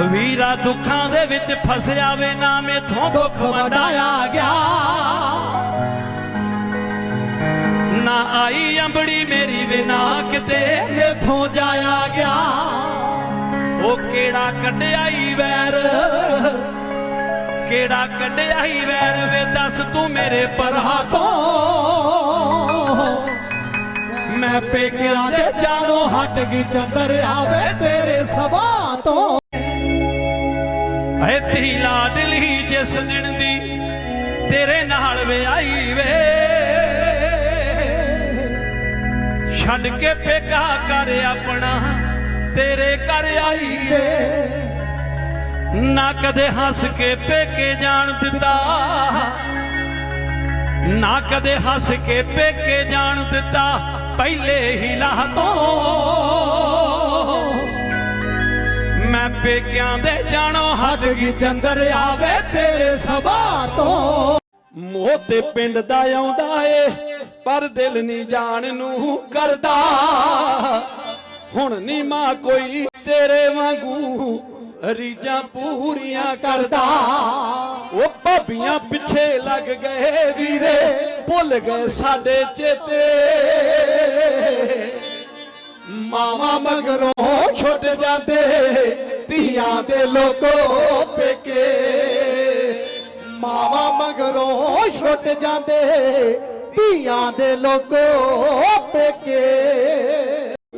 ਵੀਰਾ ਦੁੱਖਾਂ ਦੇ ਵਿੱਚ ਫਸਿਆ ਵੇ ਨਾ ਮੇਥੋਂ ਦੁੱਖ ਵੰਡਾਇਆ ਗਿਆ। ਨਾ ਆਈ ਅੰਬੜੀ ਮੇਰੀ ਵੇ ਨਾ ਕਿਤੇ। ਮੇਥੋਂ ਜਾਇਆ ਗਿਆ। ਉਹ ਕਿਹੜਾ ਕੱਢਿਆ ਈ ਵੈਰ? ਕਿਹੜਾ ਕੱਢਿਆ ਈ ਵੈਰ ਵੇ ਦੱਸ ਤੂੰ ਮੇਰੇ ਪਰਹਾ ਤੋਂ। ਮੈਂ ਪੇਕਿਆਂ ਦੇ ਜਾਣੋ ਹਟ ਗਈ ਚੰਦਰ ਆਵੇ ਤੇਰੇ ਸਭਾ ਤੋਂ। ਐ ਤੀ ਲਾਡਲੀ ਜਿਸ ਦਿਨ ਦੀ ਤੇਰੇ ਨਾਲ ਵੇ ਵੇ। ਛੱਡ ਕੇ ਪੇਕਾ ਕਰ ਆਪਣਾ, ਤੇਰੇ ਘਰ ਆਈ ਵੇ। ਨਾ ਕਦੇ ਹੱਸ ਕੇ ਪੇਕੇ ਜਾਣ ਦਿੱਤਾ। ਨਾ ਕਦੇ ਹੱਸ ਕੇ ਪੇਕੇ ਜਾਣ ਦਿੱਤਾ। ਪਹਿਲੇ ਹੀ ਲਾਹ ਤੋਂ। ਮੈਂ ਪੇਕਿਆਂ ਦੇ ਜਾਣੋ ਹਟ ਗਈ ਚੰਦਰ ਆਵੇ ਤੇਰੇ ਸਭਾ ਤੋਂ। ਮੋਹ ਤੇ ਪਿੰਡ ਦਾ ਆਉਂਦਾ ਏ ਪਰ ਦਿਲ ਨਹੀਂ ਜਾਣ ਨੂੰ ਕਰਦਾ। ਹੁਣ ਨਹੀਂ ਮਾਂ ਕੋਈ ਤੇਰੇ ਵਾਂਗੂ ਰੀਜਾਂ ਪੂਰੀਆਂ ਕਰਦਾ। ਉਹ ਭਾਬੀਆਂ ਪਿੱਛੇ ਲੱਗ ਗਏ ਵੀਰੇ ਭੁੱਲ ਗਏ ਸਾਡੇ ਚੇਤੇ। ਮਾਵਾ ਮਗਰੋਂ ਛੁੱਟ ਜਾਂਦੇ ਧੀਆਂ ਦੇ ਲੋਕੋ ਪੇਕੇ। ਮਾਵਾ ਮਗਰੋਂ ਛੁੱਟ ਜਾਂਦੇ ਧੀਆਂ ਦੇ ਲੋਕੋ ਪੇਕੇ।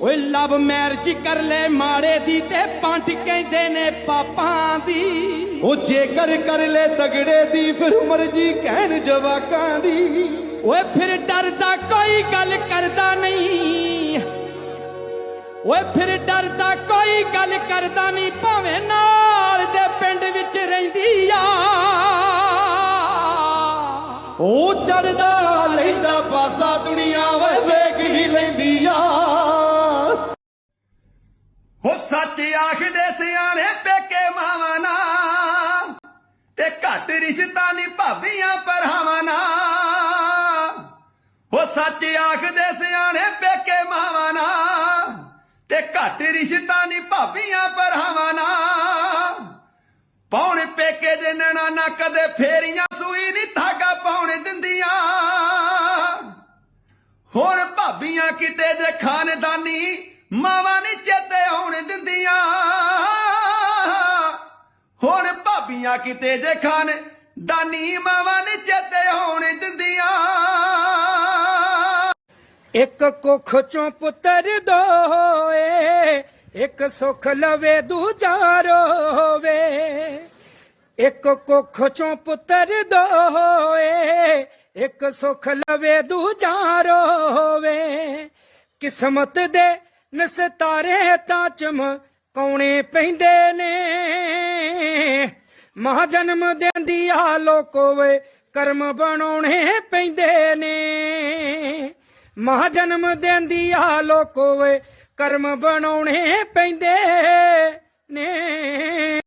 ਓਏ ਲਵ ਮੈਰਿਜ ਕਰ ਲੈ ਮਾੜੇ ਦੀ ਤੇ ਪੰਡ ਕਹਿੰਦੇ ਨੇ ਪਾਪਾਂ ਦੀ। ਉਹ ਜੇਕਰ ਕਰ ਲੈ ਤਗੜੇ ਦੀ ਫਿਰ ਮਰਜ਼ੀ ਕਹਿਣ ਜਵਾਕਾਂ ਦੀ। ਓਏ ਫਿਰ ਡਰਦਾ ਕੋਈ ਗੱਲ ਕਰਦਾ ਨਹੀਂ। ਓਏ ਫਿਰ ਡਰਦਾ ਕੋਈ ਗੱਲ ਕਰਦਾ ਨਹੀਂ ਭਾਵੇਂ ਨਾਲ ਦੇ ਪਿੰਡ ਵਿੱਚ ਰਹਿੰਦੀ ਆ। ਉਹ ਚੜਦਾ ਲੈਂਦਾ ਪਾਸਾ ਦੁਨੀਆ ਵੇ, ਵੇਖ ਹੀ ਲੈਂਦੀ ਆ। ਹੋ ਸੱਚ ਆਖਦੇ ਸਿਆਣੇ ਪੇਕੇ ਮਾਵਾਂ ਨਾ ਤੇ ਘੱਟ ਰਿਸ਼ਤਾ ਨਹੀਂ ਭਾਬੀਆਂ ਪਰਹਾਵਾਂ ਨਾ ਹੋ ਸੱਚ ਆਖਦੇ ਸਿਆਣੇ ਪੇਕੇ ਮਾਵਾਂ ਘੱਟ ਰਿਸ਼ਤਾ ਨਹੀਂ ਭਾਬੀਆਂ ਪਰਹਾਵਾਂ ਨਾ ਪੌਣ ਪੇਕੇ ਦੇ ਨਣਾ ਨਾ ਕਦੇ ਫੇਰੀਆਂ ਸੂਈ ਨਹੀਂ ਧਾਗਾ ਪਾਉਣ ਦਿੰਦੀਆਂ। ਹੁਣ ਭਾਬੀਆਂ ਕਿਤੇ ਜੇ ਖਾਨਦਾਨੀ ਮਾਵਾਂ ਨਹੀਂ ਚੇਤੇ ਆਉਣ ਦਿੰਦੀਆਂ। ਹੁਣ ਭਾਬੀਆਂ ਕਿਤੇ ਜੇ ਖਾਨ ਦਾਨੀ ਮਾਵਾਂ ਨਹੀਂ ਚੇਤੇ ਆਉਣ ਦਿੰਦੀਆਂ। ਇੱਕ ਕੁੱਖ ਚੋਂ ਪੁੱਤਰ ਦੋਏ, ਇੱਕ ਸੁਖ ਲਵੇ ਦੂਜਾ ਰੋਵੇ। ਇੱਕ ਕੁੱਖ ਚੋਂ ਪੁੱਤਰ ਦੋਏ, ਇੱਕ ਸੁਖ ਲਵੇ ਦੂਜਾ ਰੋਵੇ। ਕਿਸਮਤ ਦੇ ਨਸਤਾਰੇ ਤਾਂ ਕੌਣੇ ਪੈਂਦੇ ਨੇ। ਮਹਾ ਜਨਮ ਦਿੰਦੀ ਆ ਲੋਕੋ ਵੇ ਕਰਮ ਬਣਾਉਣੇ ਪੈਂਦੇ ਨੇ। ਮਹਾ ਜਨਮ ਦਿੰਦੀ ਆ ਲੋਕੋ ਵੇ ਕਰਮ ਬਣਾਉਣੇ ਪੈਂਦੇ ਨੇ।